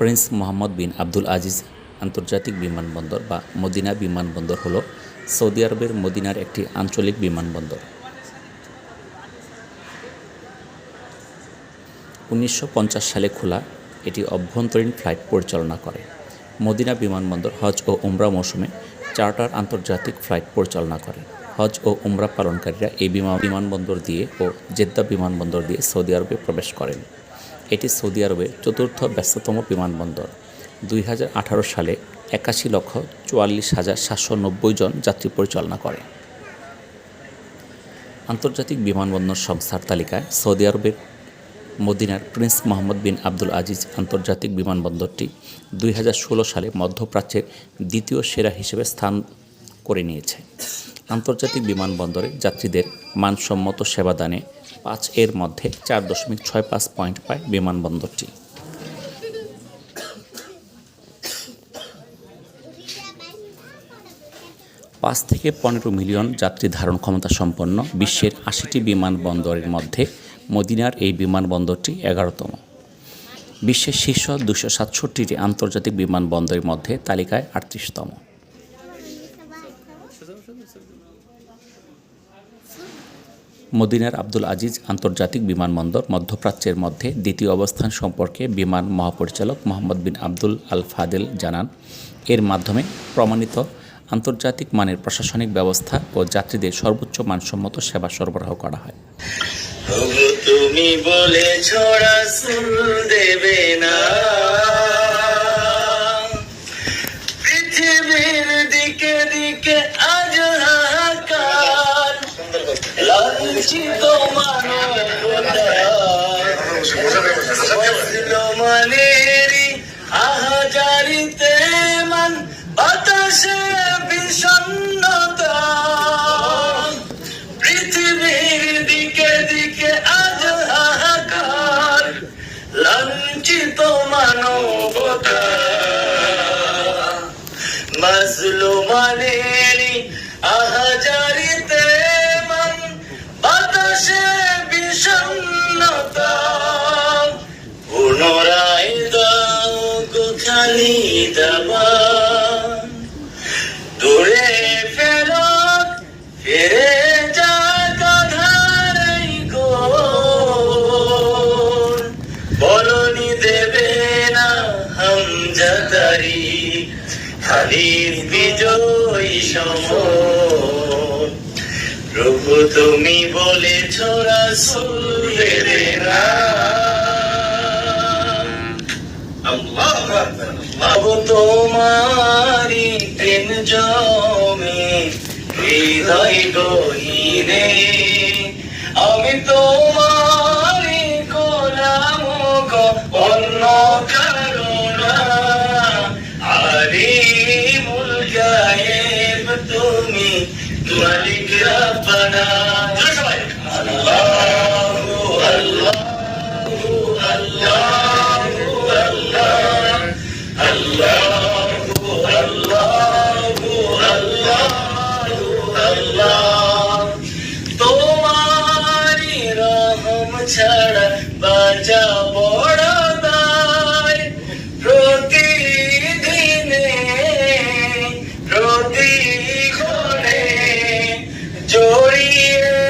Prince Mohammad bin Abdul Aziz আন্তর্জাতিক বিমানবন্দর বা মদিনা বিমানবন্দর হল সৌদি আরবের মদিনার একটি আঞ্চলিক বিমানবন্দর। উনিশশো পঞ্চাশ সালে খোলা এটি অভ্যন্তরীণ ফ্লাইট পরিচালনা করে। মদিনা বিমানবন্দর হজ ও উমরা মৌসুমে চার্টার আন্তর্জাতিক ফ্লাইট পরিচালনা করে। হজ ও উমরা পালনকারীরা এই বিমান বিমানবন্দর দিয়ে ও জেদ্দা বিমানবন্দর দিয়ে সৌদি আরবে প্রবেশ করেন। এটি সৌদি আরবের চতুর্থ ব্যস্ততম বিমানবন্দর। দুই হাজার আঠারো সালে একাশি লক্ষ চুয়াল্লিশ হাজার সাতশো নব্বই জন যাত্রী পরিচালনা করে। আন্তর্জাতিক বিমানবন্দর সংস্থার তালিকায় সৌদি আরবের মদিনার Prince Mohammad bin Abdul Aziz আন্তর্জাতিক বিমানবন্দরটি দুই হাজার ষোলো সালে মধ্যপ্রাচ্যের দ্বিতীয় সেরা হিসেবে স্থান করে নিয়েছে। আন্তর্জাতিক বিমানবন্দরে যাত্রীদের মানসম্মত সেবাদানে পাঁচ এর মধ্যে চার দশমিক ছয় পাঁচ পয়েন্ট পায় বিমানবন্দরটি। পাঁচ থেকে পনেরো মিলিয়ন যাত্রী ধারণ ক্ষমতা সম্পন্ন বিশ্বের আশিটি বিমানবন্দরের মধ্যে মদিনার এই বিমানবন্দরটি এগারোতম। বিশ্বের শীর্ষ দুশো সাতষট্টিটি আন্তর্জাতিক বিমানবন্দরের মধ্যে তালিকায় আটত্রিশতম। মদিনার আব্দুল আজিজ আন্তর্জাতিক বিমানবন্দর মধ্যপ্রাচ্যের মধ্যে দ্বিতীয় অবস্থান সম্পর্কে বিমান মহাপরিচালক মোহাম্মদ বিন আব্দুল আল ফাদেল জানান। এর মাধ্যমে প্রমাণিত আন্তর্জাতিক মানের প্রশাসনিক ব্যবস্থা ও যাত্রীদের সর্বোচ্চ মানসম্মত সেবা সরবরাহ করা হয়। তুমি রাসূল দেবে না। মানবতা মুসলমানেরই আহাজারিতে মান বাতাসে পৃথিবীর দিকে দিকে আজ হাহাকার লাঞ্ছিত মানবতা। মাজলুমানেরই আহাজারিতে গোখালি দূরে ফেরত ফিরে বলনি দেবে না হামজাদারি খালির বিজয়ী সমর প্রভু তুমি বলেছ রাসূল দেবে না। ভাবো তোমারি প্রেম জমে হৃদয় গহিনে আমি তোমারি গোলাম গো অন্য কারণা আরে ভুল গায়েব তুমি মালিক আল্লাহ আল্লাহ চড়িয়ে